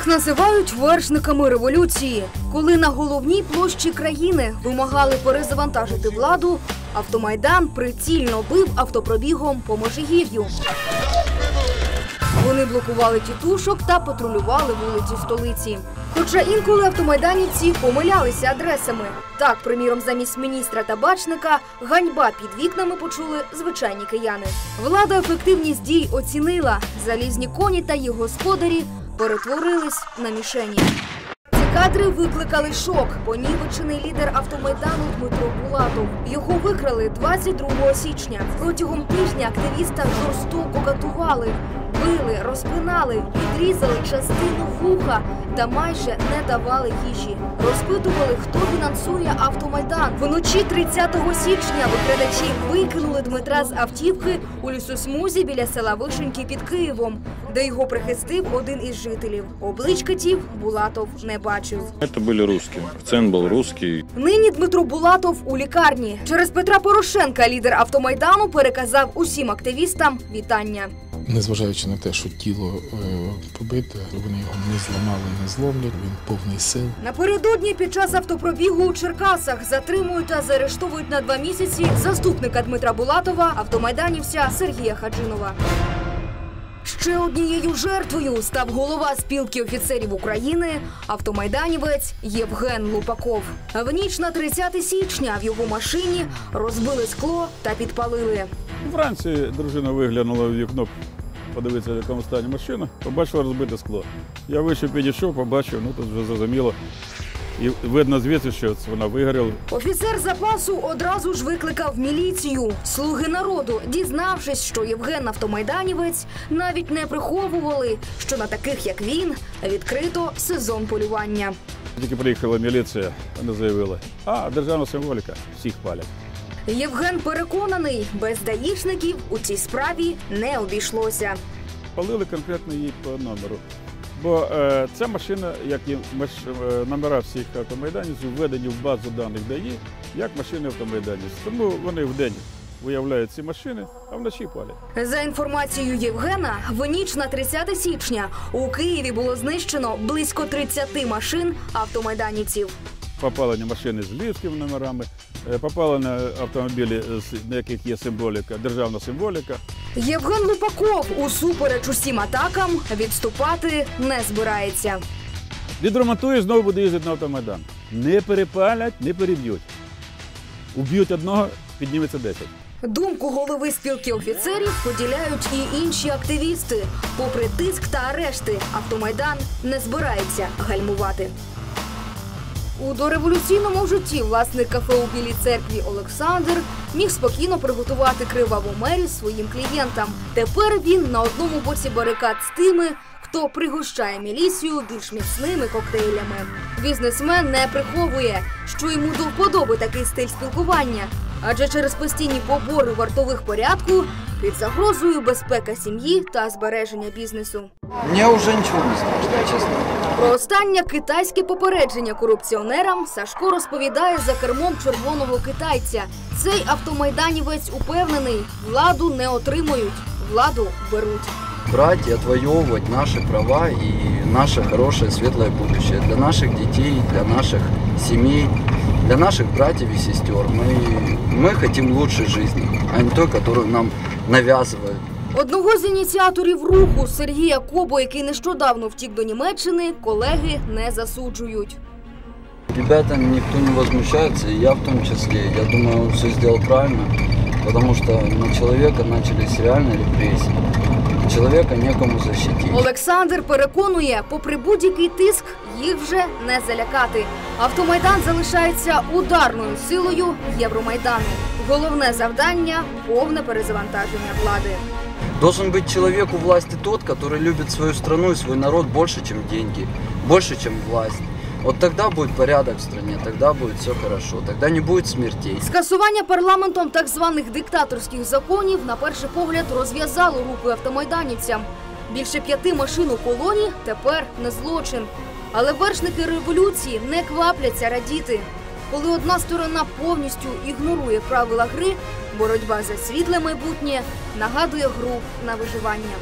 Їх називають вершниками революції. Коли на головній площі країни вимагали перезавантажити владу, автомайдан прицільно бив автопробігом по Можигір'ю. Вони блокували тітушок та патрулювали вулиці столиці. Хоча інколи автомайданівці помилялися адресами. Так, приміром, замість міністра табачника ганьба під вікнами почули звичайні кияни. Влада ефективність дій оцінила. Залізні коні та їх господарі перетворились на мішені. Ці кадри викликали шок. Понівечений лідер автомайдану Дмитро Булатов. Його викрали 22 січня. Протягом тижня активіста жорстоко катували, били, розпинали, відрізали частину вуха та майже не давали їжі. Розпитували, хто фінансує автомайдан. Вночі 30 січня викрадачі викинули Дмитра з автівки у лісосмузі біля села Вишеньки під Києвом, де його прихистив один із жителів. Облич катів Булатов не бачив. Это были русские. Акцент был русский. Нині Дмитро Булатов у лікарні. Через Петра Порошенка лідер автомайдану переказав усім активістам вітання. Незважаючи на те, що тіло е, побите, вони його не зламали, не зловлять. Він повний сил. Напередодні під час автопробігу у Черкасах затримують та заарештовують на два місяці заступника Дмитра Булатова, автомайданівця Сергія Хаджинова. Ще однією жертвою став голова спілки офіцерів України, автомайданівець Євген Лупаков. В ніч на 30 січня в його машині розбили скло та підпалили. Вранці дружина виглянула в вікно, подивитися, в якому стані машина, побачила розбите скло. Я вийшов, підійшов, побачив, ну тут вже зрозуміло. І видно звідси, що вона вигоріла. Офіцер запасу одразу ж викликав міліцію. Слуги народу, дізнавшись, що Євген автомайданівець, навіть не приховували, що на таких як він відкрито сезон полювання. Тільки приїхала міліція, вони заявили, а державна символіка, всіх палять. Євген переконаний, без даїшників у цій справі не обійшлося. Палили конкретно її по номеру. Бо е, ця машина, як і маш, е, номера всіх автомайданівців, введені в базу даних ДАІ, як машини автомайданівців. Тому вони вдень виявляють ці машини, а вночі палять. За інформацією Євгена, в ніч на 30 січня у Києві було знищено близько 30 машин автомайданівців. Попалені машини з львівськими номерами, е, попалені автомобілі, на яких є символіка, державна символіка. Євген Лупаков усупереч усім атакам відступати не збирається. Відремонтує знову буде їздити на автомайдан. Не перепалять, не переб'ють. Уб'ють одного, підніметься 10. Думку голови спілки офіцерів поділяють і інші активісти. Попри тиск та арешти, автомайдан не збирається гальмувати. У дореволюційному житті власник кафе у Білій церкві Олександр міг спокійно приготувати криваву мері своїм клієнтам. Тепер він на одному боці барикад з тими, хто пригощає міліцію більш міцними коктейлями. Бізнесмен не приховує, що йому до вподоби такий стиль спілкування, адже через постійні побори вартових порядку під загрозою безпека сім'ї та збереження бізнесу. Мне уже ничего не страшно, честно. Про останнє китайське попередження корупціонерам Сашко розповідає за кермом червоного китайця. Цей автомайданівець упевнений, владу не отримують, владу беруть. Брать и отвоевывать наши права и наше хорошее светлое будущее для наших детей, для наших семей, для наших братьев и сестер. Мы, мы хотим лучшей жизни, а не той, которую нам навязывают. Одного з ініціаторів руху Сергія Кобо, який нещодавно втік до Німеччини, колеги не засуджують. Ребята, никто не возмущается, и я в том числе. Я думаю, он все сделал правильно, потому что на человека начались реальные репрессии. Человека некому защитить. Олександр переконує, попри будь-який тиск, їх вже не залякати. Автомайдан залишається ударною силою Євромайдану. Головне завдання повне перезавантаження влади. Должен быть человек у власти тот, который любит свою страну и свой народ больше, чем деньги, больше, чем власть. Вот тогда будет порядок в стране, тогда будет все хорошо, тогда не будет смертей. Скасування парламентом так званих диктаторських законів на перший погляд розв'язало руки автомайданівцям. Більше п'яти машин у колоні тепер не злочин. Але вершники революції не квапляться радіти. Коли одна сторона повністю ігнорує правила гри, боротьба за світле майбутнє нагадує гру на виживання.